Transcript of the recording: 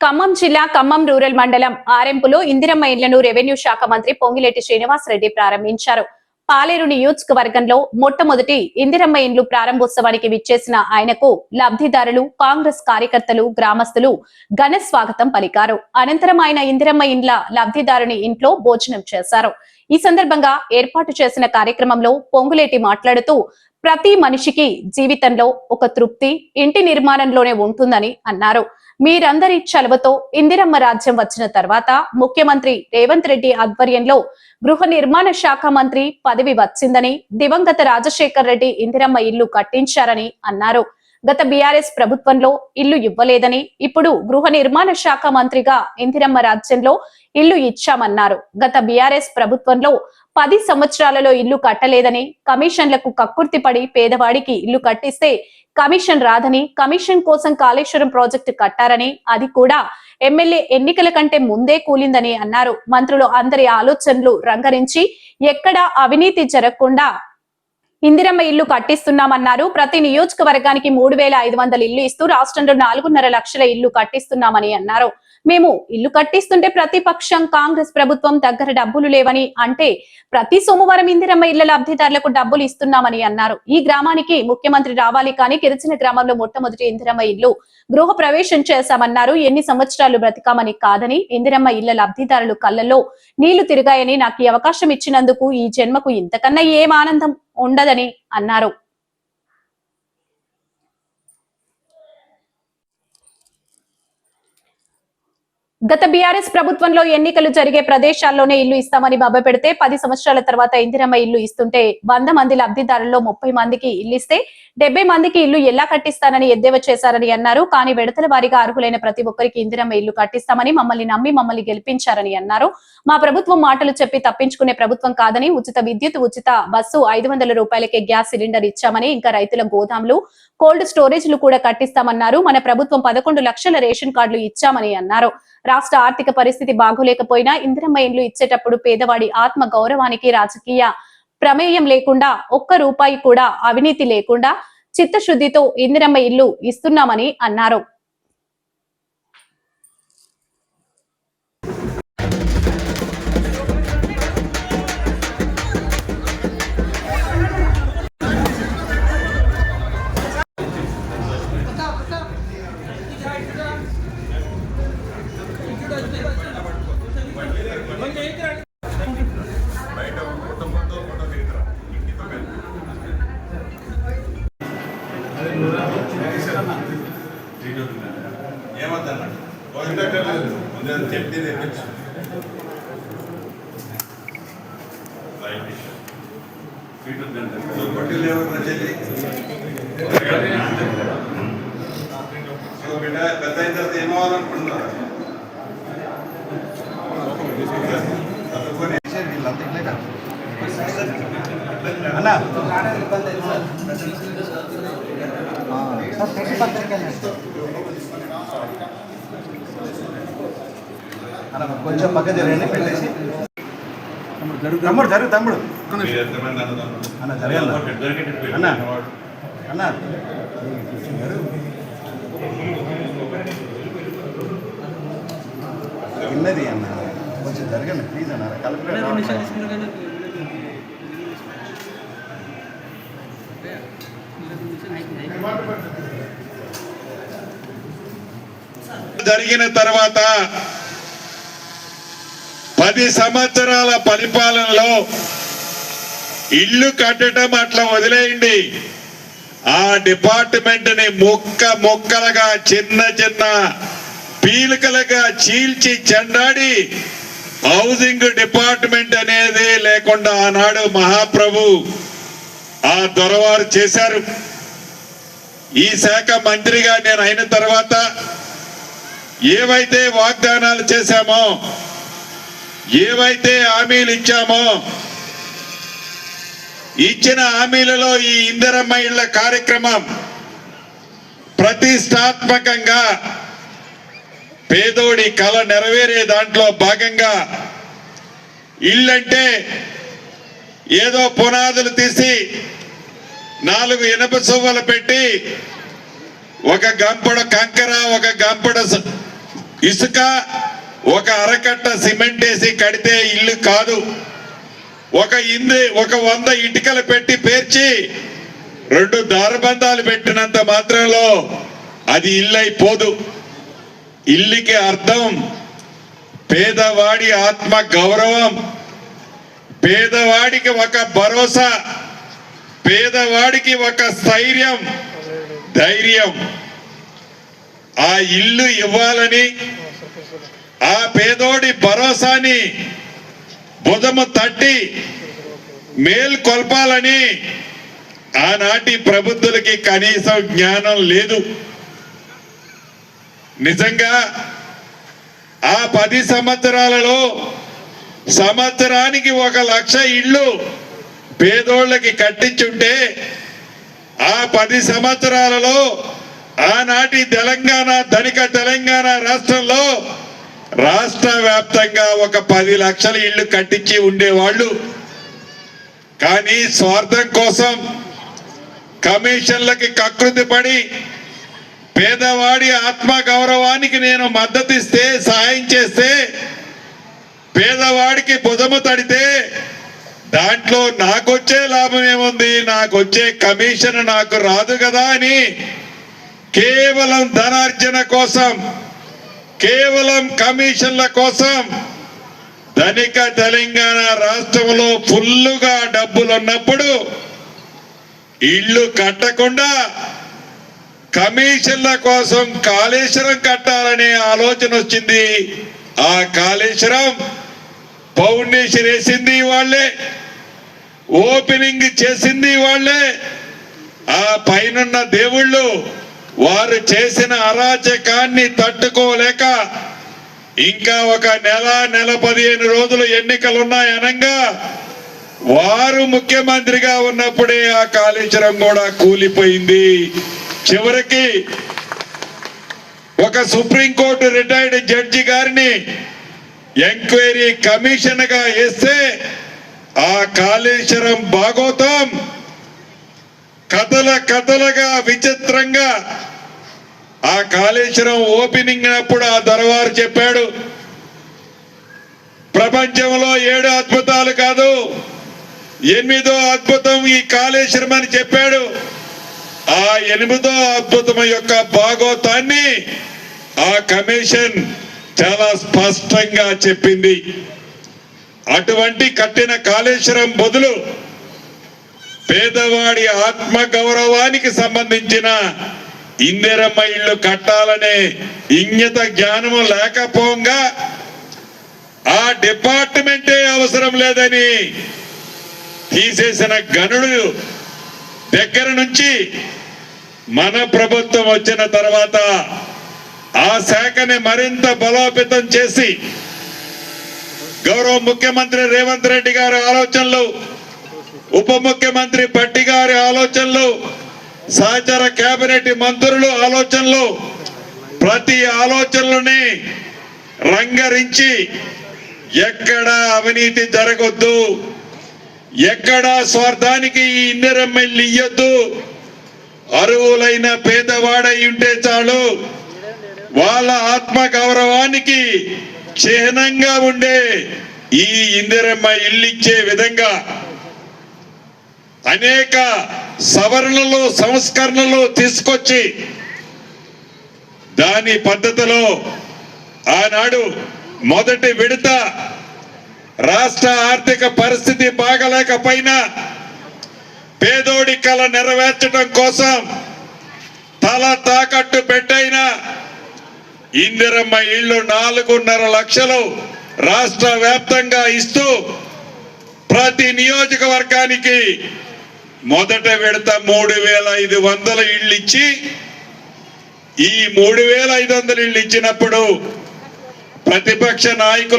ఖమ్మం జిల్లా ఖమ్మం రూరల్ మండలం ఆరెంపులో ఇందిరమ్మ ఇళ్ళను రెవెన్యూ శాఖ మంత్రి పొంగిలేటి శ్రీనివాసరెడ్డి ప్రారంభించారు. పాలేరు నియోజకవర్గంలో మొట్టమొదటి ఇందిరమ్మ ఇండ్లు ప్రారంభోత్సవానికి విచ్చేసిన ఆయనకు లబ్ధిదారులు కాంగ్రెస్ కార్యకర్తలు గ్రామస్తులు ఘన స్వాగతం పలికారు. అనంతరం ఆయన ఇందిరమ్మ ఇండ్ల లబ్ధిదారుని ఇంట్లో భోజనం చేశారు. ఈ సందర్భంగా ఏర్పాటు చేసిన కార్యక్రమంలో పొంగులేటి మాట్లాడుతూ ప్రతి మనిషికి జీవితంలో ఒక తృప్తి ఇంటి నిర్మాణంలోనే ఉంటుందని అన్నారు. మీరందరి చలవతో ఇందిరమ్మ రాజ్యం వచ్చిన తర్వాత ముఖ్యమంత్రి రేవంత్ రెడ్డి ఆధ్వర్యంలో గృహ నిర్మాణ శాఖ మంత్రి పదవి వచ్చిందని దివంగత రాజశేఖర్ రెడ్డి ఇందిరమ్మ ఇల్లు కట్టించారని అన్నారు. గత బీఆర్ఎస్ ప్రభుత్వంలో ఇల్లు ఇవ్వలేదని ఇప్పుడు గృహ నిర్మాణ శాఖ మంత్రిగా ఇందిరమ్మ రాజ్యంలో ఇల్లు ఇచ్చామన్నారు. గత బీఆర్ఎస్ ప్రభుత్వంలో పది సంవత్సరాలలో ఇల్లు కట్టలేదని కమిషన్లకు కక్కుర్తిపడి పేదవాడికి ఇల్లు కట్టిస్తే కమిషన్ రాదని కమిషన్ కోసం కాళేశ్వరం ప్రాజెక్టు కట్టారని అది కూడా ఎమ్మెల్యే ఎన్నికల కంటే ముందే కూలిందని అన్నారు. మంత్రులు అందరి ఆలోచనలు రంగరించి ఎక్కడా అవినీతి జరగకుండా ఇందిరమ్మ ఇల్లు కట్టిస్తున్నామన్నారు. ప్రతి నియోజకవర్గానికి మూడు వేల ఐదు వందల ఇల్లు ఇస్తూ రాష్ట్రంలో నాలుగున్నర లక్షల ఇల్లు కట్టిస్తున్నామని అన్నారు. మేము ఇల్లు కట్టిస్తుంటే ప్రతిపక్షం కాంగ్రెస్ ప్రభుత్వం దగ్గర డబ్బులు లేవని అంటే ప్రతి సోమవారం ఇందిరమ్మ ఇళ్ళ లబ్ధిదారులకు డబ్బులు ఇస్తున్నామని అన్నారు. ఈ గ్రామానికి ముఖ్యమంత్రి రావాలి కానీ గిరిజన గ్రామంలో మొట్టమొదటి ఇందిరమ్మ ఇల్లు గృహ ప్రవేశం చేశామన్నారు. ఎన్ని సంవత్సరాలు బ్రతికామని కాదని ఇందిరమ్మ ఇళ్ళ లబ్ధిదారులు కళ్ళల్లో నీళ్ళు తిరిగాయని నాకు ఈ అవకాశం ఇచ్చినందుకు ఈ జన్మకు ఇంతకన్నా ఏం ఆనందం ఉండదని అన్నారు. గత బీఆర్ఎస్ ప్రభుత్వంలో ఎన్నికలు జరిగే ప్రదేశాల్లోనే ఇల్లు ఇస్తామని బబ్బ పెడితే పది సంవత్సరాల తర్వాత ఇందిరమ్మ ఇల్లు ఇస్తుంటే వంద మంది లబ్ధిదారుల్లో ముప్పై మందికి ఇల్లు ఇస్తే డెబ్బై మందికి ఇల్లు ఎలా కట్టిస్తానని ఎద్దేవా చేశారని అన్నారు. కానీ విడతల వారీగా అర్హులైన ప్రతి ఒక్కరికి ఇందిరమ్మ ఇల్లు కట్టిస్తామని మమ్మల్ని నమ్మి మమ్మల్ని గెలిపించారని అన్నారు. మా ప్రభుత్వం మాటలు చెప్పి తప్పించుకునే ప్రభుత్వం కాదని ఉచిత విద్యుత్ ఉచిత బస్సు ఐదు వందల రూపాయలకే గ్యాస్ సిలిండర్ ఇచ్చామని ఇంకా రైతుల గోదాంలు కోల్డ్ స్టోరేజ్లు కూడా కట్టిస్తామన్నారు. మన ప్రభుత్వం పదకొండు లక్షల రేషన్ కార్డులు ఇచ్చామని అన్నారు. రాష్ట్ర ఆర్థిక పరిస్థితి బాగోలేకపోయినా ఇందిరమ్మ ఇండ్లు ఇచ్చేటప్పుడు పేదవాడి ఆత్మ గౌరవానికి రాజకీయ ప్రమేయం లేకుండా ఒక్క రూపాయి కూడా అవినీతి లేకుండా చిత్తశుద్ధితో ఇందిరమ్మ ఇల్లు ఇస్తున్నామని అన్నారు. ఏమద్దన్నాడు ముందే చెప్పి తెప్పించు కొట్టి లేవు పెద్ద అయిన తర్వాత ఏమవ్వాలనుకుంటున్నారు అన్నా. సార్ పత్రికలు కొంచెం పక్క జరగండి పెట్టేసి. తమ్ముడు జరుగు తమ్ముడు? అన్న జరగాలి అన్న. అన్న. ఉన్నది అన్న. కొంచెం జరగండి ప్లీజ్ అన్న. కలెక్టర్ జరిగిన తర్వాత పది సంవత్సరాల పరిపాలనలో ఇల్లు కట్టడం అట్లా వదిలేయండి. ఆ డిపార్ట్మెంట్ని ముక్క ముక్కలుగా చిన్న చిన్న పీలికలుగా చీల్చి చెండాడి హౌసింగ్ డిపార్ట్మెంట్ అనేది లేకుండా ఆనాడు మహాప్రభు ఆ దొరవారు చేశారు. ఈ శాఖ మంత్రిగా నేను అయిన తర్వాత ఏవైతే వాగ్దానాలు చేశామో ఏవైతే హామీలు ఇచ్చామో ఇచ్చిన హామీలలో ఈ ఇందరమ్మ ఇళ్ళ కార్యక్రమం ప్రతిష్టాత్మకంగా పేదోడి కళ నెరవేరే దాంట్లో భాగంగా ఇల్లంటే ఏదో పునాదులు తీసి నాలుగు ఇనప సువ్వలు పెట్టి ఒక గంపడ కంకర ఒక గంపడ స- ఇసుక ఒక అరకట్ట సిమెంట్ వేసి కడితే ఇల్లు కాదు. ఒక ఇంది ఒక వంద ఇటుకలు పెట్టి పేర్చి రెండు దారబంధాలు పెట్టినంత మాత్రంలో అది ఇల్లు అయిపోదు ఇల్లుకి అర్థం పేదవాడి ఆత్మ గౌరవం. పేదవాడికి ఒక భరోసా. పేదవాడికి ఒక స్థైర్యం. ధైర్యం. ఆ ఇల్లు ఇవ్వాలని ఆ పేదోడి భరోసాని బుధము తట్టి మేల్కొల్పాలని ఆనాటి ప్రభుత్వులకి కనీసం జ్ఞానం లేదు. నిజంగా ఆ పది సంవత్సరాలలో సంవత్సరానికి ఒక లక్ష ఇళ్ళు పేదోళ్ళకి కట్టించుంటే ఆ పది సంవత్సరాలలో ఆనాటి తెలంగాణ ధనిక తెలంగాణ రాష్ట్రంలో రాష్ట్ర వ్యాప్తంగా ఒక పది లక్షల ఇళ్ళు కట్టించి ఉండేవాళ్ళు. కానీ స్వార్థం కోసం కమిషన్లకి కకృతి పడి పేదవాడి ఆత్మ గౌరవానికి నేను మద్దతు ఇస్తే సహాయం చేస్తే పేదవాడికి బుధము తడితే దాంట్లో నాకొచ్చే లాభం ఏముంది? నాకొచ్చే కమిషన్ నాకు రాదు కదా అని కేవలం ధనార్జన కోసం కేవలం కమిషన్ల కోసం ధనిక తెలంగాణ రాష్ట్రంలో ఫుల్లుగా డబ్బులున్నప్పుడు ఇల్లు కట్టకుండా కమిషన్ల కోసం కాళేశ్వరం కట్టాలనే ఆలోచన వచ్చింది. ఆ కాళేశ్వరం ఫౌండేషన్ వేసింది వాళ్ళే. ఓపెనింగ్ చేసింది వాళ్ళే. ఆ పైనున్న దేవుళ్ళు వారు చేసిన అరాచకాన్ని తట్టుకోలేక ఇంకా ఒక నెల నెల పదిహేను రోజులు ఎన్నికలు ఉన్నాయనంగా వారు ముఖ్యమంత్రిగా ఉన్నప్పుడే ఆ కాళేశ్వరం కూడా కూలిపోయింది. చివరికి ఒక సుప్రీంకోర్టు రిటైర్డ్ జడ్జి గారిని ఎంక్వైరీ కమిషన్గా వేస్తే ఆ కాళేశ్వరం భాగోతం. కథల కథలుగా విచిత్రంగా ఆ కాళేశ్వరం ఓపెనింగ్ అప్పుడు ఆ దొరవారు చెప్పాడు ప్రపంచంలో ఏడు అద్భుతాలు కాదు ఎనిమిదో అద్భుతం ఈ కాళేశ్వరం అని చెప్పాడు. ఆ ఎనిమిదో అద్భుతం యొక్క భాగోతాన్ని ఆ కమిషన్ చాలా స్పష్టంగా చెప్పింది. అటువంటి కట్టిన కాళేశ్వరం బదులు పేదవాడి ఆత్మ గౌరవానికి సంబంధించిన ఇందిరమ్మ ఇళ్ళు కట్టాలనే ఇంగిత జ్ఞానము లేకపోగా ఆ డిపార్ట్మెంటే అవసరం లేదని తీసేసిన గనుడు దగ్గర నుంచి మన ప్రభుత్వం వచ్చిన తర్వాత ఆ శాఖని మరింత బలోపేతం చేసి గౌరవ ముఖ్యమంత్రి రేవంత్ రెడ్డి గారి ఆలోచనలు ఉప ముఖ్యమంత్రి భట్టి గారి ఆలోచనలు సహచర కేబినెట్ మంత్రులు ఆలోచనలు ప్రతి ఆలోచనలని రంగరించి ఎక్కడ అవినీతి జరగొద్దు ఎక్కడా స్వార్థానికి ఈ ఇందిరమ్మెల్లి ఇయ్యొద్దు అరువులైన పేదవాడై ఉంటే చాలు. వాళ్ళ ఆత్మ గౌరవానికి చిహ్నంగా ఉండే ఈ ఇందిరమ్మ ఇల్లిచ్చే విధంగా అనేక సవరణలు సంస్కరణలు తీసుకొచ్చి దాని పద్ధతిలో ఆనాడు మొదటి విడత రాష్ట్ర ఆర్థిక పరిస్థితి బాగలేకపోయినా పేదోడి కళ నెరవేర్చడం కోసం తల తాకట్టు పెట్టైనా ఇందిరమ్మ ఇళ్ళు నాలుగున్నర లక్షలు రాష్ట్ర వ్యాప్తంగా ఇస్తూ ప్రతి నియోజకవర్గానికి మొదట విడత మూడు వేల ఐదు వందల ఇళ్ళు ఇచ్చి ఈ మూడు వేల ఐదు వందల ఇళ్ళు ఇచ్చినప్పుడు ప్రతిపక్ష నాయకులు